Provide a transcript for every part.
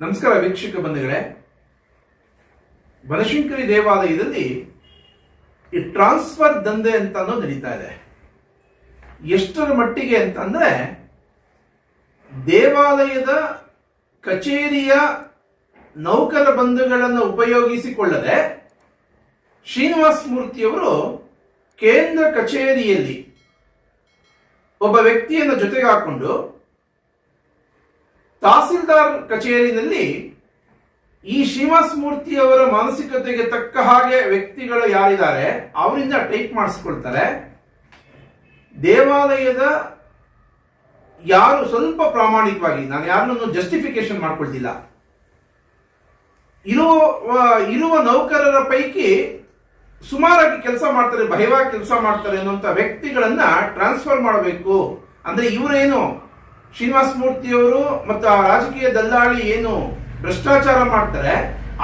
ನಮಸ್ಕಾರ ವೀಕ್ಷಕ ಬಂಧುಗಳೇ. ಬನಶಂಕರಿ ದೇವಾಲಯದಲ್ಲಿ ಈ ಟ್ರಾನ್ಸ್ಫರ್ ದಂಧೆ ಅಂತ ನಡೀತಾ ಇದೆ. ಎಷ್ಟರ ಮಟ್ಟಿಗೆ ಅಂತಂದ್ರೆ ದೇವಾಲಯದ ಕಚೇರಿಯ ನೌಕರ ಬಂಧುಗಳನ್ನು ಉಪಯೋಗಿಸಿಕೊಳ್ಳದೆ ಶ್ರೀನಿವಾಸ ಮೂರ್ತಿಯವರು ಕೇಂದ್ರ ಕಚೇರಿಯಲ್ಲಿ ಒಬ್ಬ ವ್ಯಕ್ತಿಯನ್ನು ಜೊತೆಗೆ ಹಾಕೊಂಡು ತಹಸೀಲ್ದಾರ್ ಕಚೇರಿನಲ್ಲಿ ಈ ಶ್ರೀನಿವಾಸ ಮೂರ್ತಿ ಅವರ ಮಾನಸಿಕತೆಗೆ ತಕ್ಕ ಹಾಗೆ ವ್ಯಕ್ತಿಗಳು ಯಾರಿದ್ದಾರೆ, ಅವರಿಂದ ಟೈಪ್ ಮಾಡಿಸ್ಕೊಳ್ತಾರೆ. ದೇವಾಲಯದ ಯಾರು ಸ್ವಲ್ಪ ಪ್ರಾಮಾಣಿಕವಾಗಿ, ನಾನು ಯಾರನ್ನೂ ಜಸ್ಟಿಫಿಕೇಶನ್ ಮಾಡ್ಕೊಳ್ತಿಲ್ಲ. ಇರುವ ಇರುವ ನೌಕರರ ಪೈಕಿ ಸುಮಾರಾಗಿ ಕೆಲಸ ಮಾಡ್ತಾರೆ ಭಯವಾಗಿ ಕೆಲಸ ಮಾಡ್ತಾರೆ ಅನ್ನುವಂಥ ವ್ಯಕ್ತಿಗಳನ್ನ ಟ್ರಾನ್ಸ್ಫರ್ ಮಾಡಬೇಕು. ಅಂದ್ರೆ ಇವರೇನು ಶ್ರೀನಿವಾಸ ಮೂರ್ತಿಯವರು ಮತ್ತು ಆ ರಾಜಕೀಯ ದಲ್ಲಾಳಿ ಏನು ಭ್ರಷ್ಟಾಚಾರ ಮಾಡ್ತಾರೆ,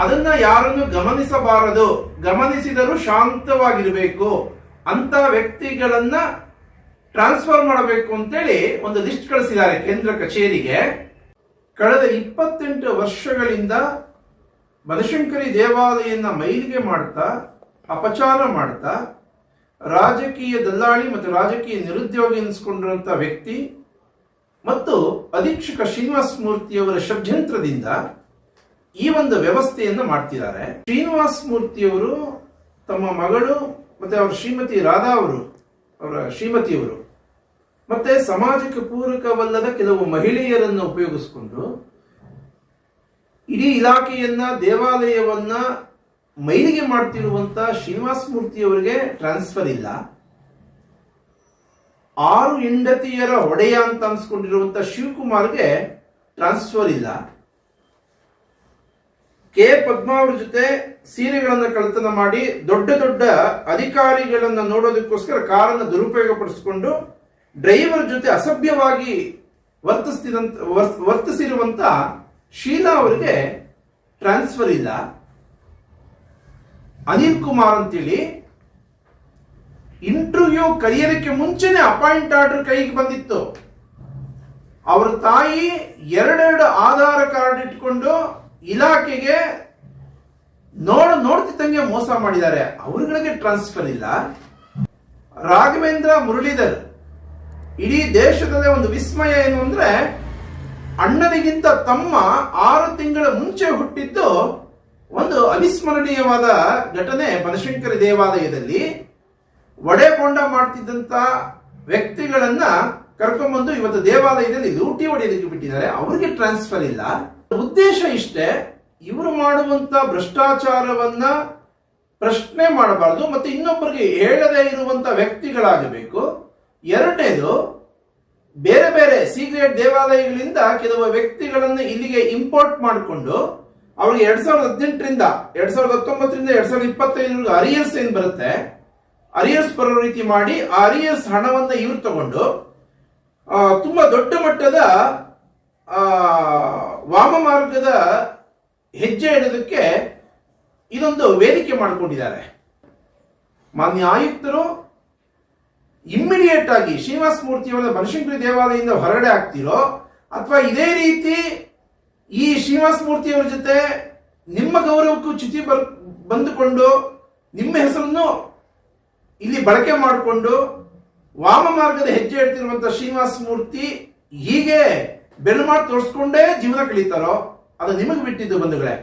ಅದನ್ನ ಯಾರನ್ನು ಗಮನಿಸಬಾರದು? ಗಮನಿಸಿದರೂ ಶಾಂತವಾಗಿರಬೇಕು. ಅಂತ ವ್ಯಕ್ತಿಗಳನ್ನ ಟ್ರಾನ್ಸ್ಫರ್ ಮಾಡಬೇಕು ಅಂತೇಳಿ ಒಂದು ಲಿಸ್ಟ್ ಕಳಿಸಿದ್ದಾರೆ ಕೇಂದ್ರ ಕಚೇರಿಗೆ. ಕಳೆದ ಇಪ್ಪತ್ತೆಂಟು ವರ್ಷಗಳಿಂದ ಬನಶಂಕರಿ ದೇವಾಲಯನ ಮೈಲಿಗೆ ಮಾಡ್ತಾ, ಅಪಚಾರ ಮಾಡ್ತಾ, ರಾಜಕೀಯ ದಲ್ಲಾಳಿ ಮತ್ತು ರಾಜಕೀಯ ನಿರುದ್ಯೋಗಿ ಎನಿಸ್ಕೊಂಡಿರುವಂತ ವ್ಯಕ್ತಿ ಮತ್ತು ಅಧೀಕ್ಷಕ ಶ್ರೀನಿವಾಸ ಮೂರ್ತಿಯವರ ಷಡ್ಯಂತ್ರದಿಂದ ಈ ಒಂದು ವ್ಯವಸ್ಥೆಯನ್ನು ಮಾಡ್ತಿದ್ದಾರೆ. ಶ್ರೀನಿವಾಸ ಮೂರ್ತಿಯವರು ತಮ್ಮ ಮಗಳು ಮತ್ತೆ ಅವರ ಶ್ರೀಮತಿ ರಾಧಾ ಅವರು, ಅವರ ಶ್ರೀಮತಿಯವರು ಮತ್ತೆ ಸಮಾಜಕ್ಕೆ ಪೂರಕವಲ್ಲದ ಕೆಲವು ಮಹಿಳೆಯರನ್ನು ಉಪಯೋಗಿಸಿಕೊಂಡು ಇಡೀ ಇಲಾಖೆಯನ್ನ, ದೇವಾಲಯವನ್ನ ಮೈಲಿಗೆ ಮಾಡ್ತಿರುವಂತ ಶ್ರೀನಿವಾಸ ಮೂರ್ತಿಯವರಿಗೆ ಟ್ರಾನ್ಸ್ಫರ್ ಇಲ್ಲ. ಆರು ಹೆಂಡತಿಯರ ಒಡೆಯ ಅಂತ ಅನ್ಸ್ಕೊಂಡಿರುವಂತ ಶಿವಕುಮಾರ್ಗೆ ಟ್ರಾನ್ಸ್ಫರ್ ಇಲ್ಲ. ಕೆ ಪದ್ಮಾ ಅವ್ರ ಜೊತೆ ಸೀರೆಗಳನ್ನ ಕಳ್ತನ ಮಾಡಿ ದೊಡ್ಡ ದೊಡ್ಡ ಅಧಿಕಾರಿಗಳನ್ನ ನೋಡೋದಕ್ಕೋಸ್ಕರ ಕಾರನ್ನು ದುರುಪಯೋಗ ಪಡಿಸಿಕೊಂಡು ಡ್ರೈವರ್ ಜೊತೆ ಅಸಭ್ಯವಾಗಿ ವರ್ತಿಸ್ತಿರಂತ ವರ್- ವರ್ತಿಸಿರುವಂತ ಶೀಲಾ ಅವರಿಗೆ ಟ್ರಾನ್ಸ್ಫರ್ ಇಲ್ಲ. ಅನಿಲ್ ಕುಮಾರ್ ಅಂತೇಳಿ ಇಂಟರ್ವ್ಯೂ ಕರೆಯೋದಕ್ಕೆ ಮುಂಚೆನೆ ಅಪಾಯಿಂಟ್ ಆರ್ಡರ್ ಕೈಗೆ ಬಂದಿತ್ತು. ಅವರ ತಾಯಿ ಎರಡೆರಡು ಆಧಾರ್ ಕಾರ್ಡ್ ಇಟ್ಕೊಂಡು ಇಲಾಖೆಗೆ ನೋಡ, ನೋಡ್ತಿದ್ದಂಗೆ ಮೋಸ ಮಾಡಿದ್ದಾರೆ. ಅವ್ರಗಳಿಗೆ ಟ್ರಾನ್ಸ್ಫರ್ ಇಲ್ಲ. ರಾಘವೇಂದ್ರ ಮುರಳೀಧರ್, ಇಡೀ ದೇಶದಲ್ಲೇ ಒಂದು ವಿಸ್ಮಯ ಏನು ಅಂದ್ರೆ, ಅಣ್ಣನಿಗಿಂತ ತಮ್ಮ ಆರು ತಿಂಗಳ ಮುಂಚೆ ಹುಟ್ಟಿದ್ದು ಒಂದು ಅವಿಸ್ಮರಣೀಯವಾದ ಘಟನೆ ಬನಶಂಕರಿ ದೇವಾಲಯದಲ್ಲಿ. ಒಡೆ ಬೋಂಡ ಮಾಡ್ತಿದ್ದಂತ ವ್ಯಕ್ತಿಗಳನ್ನ ಕರ್ಕೊಂಡ್ಬಂದು ಇವತ್ತು ದೇವಾಲಯದಲ್ಲಿ ಲೂಟಿ ಹೊಡೆಯಲಿಕ್ಕೆ ಬಿಟ್ಟಿದ್ದಾರೆ. ಅವರಿಗೆ ಟ್ರಾನ್ಸ್ಫರ್ ಇಲ್ಲ. ಉದ್ದೇಶ ಇಷ್ಟೇ, ಇವರು ಮಾಡುವಂತ ಭ್ರಷ್ಟಾಚಾರವನ್ನ ಪ್ರಶ್ನೆ ಮಾಡಬಾರದು, ಮತ್ತೆ ಇನ್ನೊಬ್ಬರಿಗೆ ಹೇಳದೇ ಇರುವಂತ ವ್ಯಕ್ತಿಗಳಾಗಬೇಕು. ಎರಡನೇದು, ಬೇರೆ ಬೇರೆ ಸೀಕ್ರೆಟ್ ದೇವಾಲಯಗಳಿಂದ ಕೆಲವು ವ್ಯಕ್ತಿಗಳನ್ನು ಇಲ್ಲಿಗೆ ಇಂಪೋರ್ಟ್ ಮಾಡಿಕೊಂಡು, ಅವ್ರಿಗೆ ಎರಡ್ ಸಾವಿರದ ಹದಿನೆಂಟರಿಂದ, ಎರಡ್ ಸಾವಿರದ ಹತ್ತೊಂಬತ್ತರಿಂದ ಎರಡ್ ಸಾವಿರದ ಇಪ್ಪತ್ತೈದರ ಅರಿಯರ್ಸ್ ಏನ್ ಬರುತ್ತೆ? ಅರಿಯರ್ಸ್ ಬರೋ ರೀತಿ ಮಾಡಿ ಆ ಅರಿಯರ್ಸ್ ಹಣವನ್ನ ಇವ್ರು ತಗೊಂಡು ತುಂಬಾ ದೊಡ್ಡ ಮಟ್ಟದ ವಾಮ ಮಾರ್ಗದ ಹೆಜ್ಜೆ ಇಡೋದಕ್ಕೆ ಇದೊಂದು ವೇದಿಕೆ ಮಾಡಿಕೊಂಡಿದ್ದಾರೆ. ಮಾನ್ಯ ಆಯುಕ್ತರು ಇಮ್ಮಿಡಿಯೇಟ್ ಆಗಿ ಶ್ರೀನಿವಾಸ ಮೂರ್ತಿಯವರ ಬನಶಂಕರಿ ದೇವಾಲಯದಿಂದ ಹೊರಗಡೆ ಆಗ್ತಿರೋ ಅಥವಾ ಇದೇ ರೀತಿ ಈ ಶ್ರೀನಿವಾಸ ಮೂರ್ತಿಯವರ ಜೊತೆ ನಿಮ್ಮ ಗೌರವಕ್ಕೂ ಚ್ಯುತಿ ಬರ್ ಬಂದುಕೊಂಡು ನಿಮ್ಮ ಹೆಸರನ್ನು ಇಲ್ಲಿ ಬಳಕೆ ಮಾಡಿಕೊಂಡು ವಾಮ ಮಾರ್ಗದ ಹೆಜ್ಜೆ ಇಡ್ತಿರುವಂತಹ ಶ್ರೀನಿವಾಸ ಮೂರ್ತಿ ಹೀಗೆ ಬೆನ್ನು ಮಾಡಿ ತೋರಿಸ್ಕೊಂಡೇ ಜೀವನ ಕಳೀತಾರೋ, ಅದು ನಿಮಗೆ ಬಿಟ್ಟಿದ್ದು ಬಂಧುಗಳೇ.